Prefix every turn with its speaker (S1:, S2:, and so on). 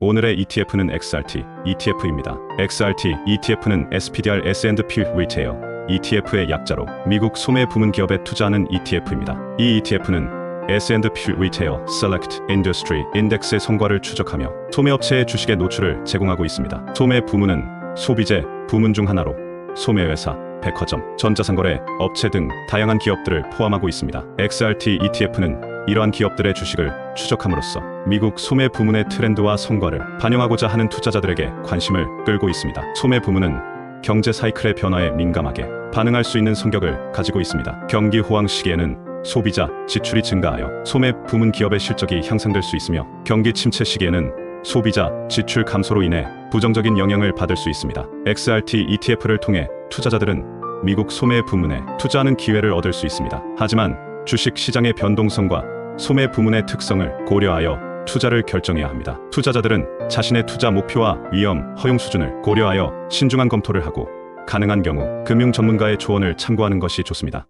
S1: 오늘의 ETF는 XRT ETF입니다. XRT ETF는 SPDR S&P Retail ETF의 약자로 미국 소매 부문 기업에 투자하는 ETF입니다. 이 ETF는 S&P Retail Select Industry Index의 성과를 추적하며 소매업체의 주식의 노출을 제공하고 있습니다. 소매 부문은 소비재 부문 중 하나로 소매회사, 백화점, 전자상거래, 업체 등 다양한 기업들을 포함하고 있습니다. XRT ETF는 이러한 기업들의 주식을 추적함으로써 미국 소매 부문의 트렌드와 성과를 반영하고자 하는 투자자들에게 관심을 끌고 있습니다. 소매 부문은 경제 사이클의 변화에 민감하게 반응할 수 있는 성격을 가지고 있습니다. 경기 호황 시기에는 소비자 지출이 증가하여 소매 부문 기업의 실적이 향상될 수 있으며 경기 침체 시기에는 소비자 지출 감소로 인해 부정적인 영향을 받을 수 있습니다. XRT ETF를 통해 투자자들은 미국 소매 부문에 투자하는 기회를 얻을 수 있습니다. 하지만 주식 시장의 변동성과 소매 부문의 특성을 고려하여 투자를 결정해야 합니다. 투자자들은 자신의 투자 목표와 위험, 허용 수준을 고려하여 신중한 검토를 하고 가능한 경우 금융 전문가의 조언을 참고하는 것이 좋습니다.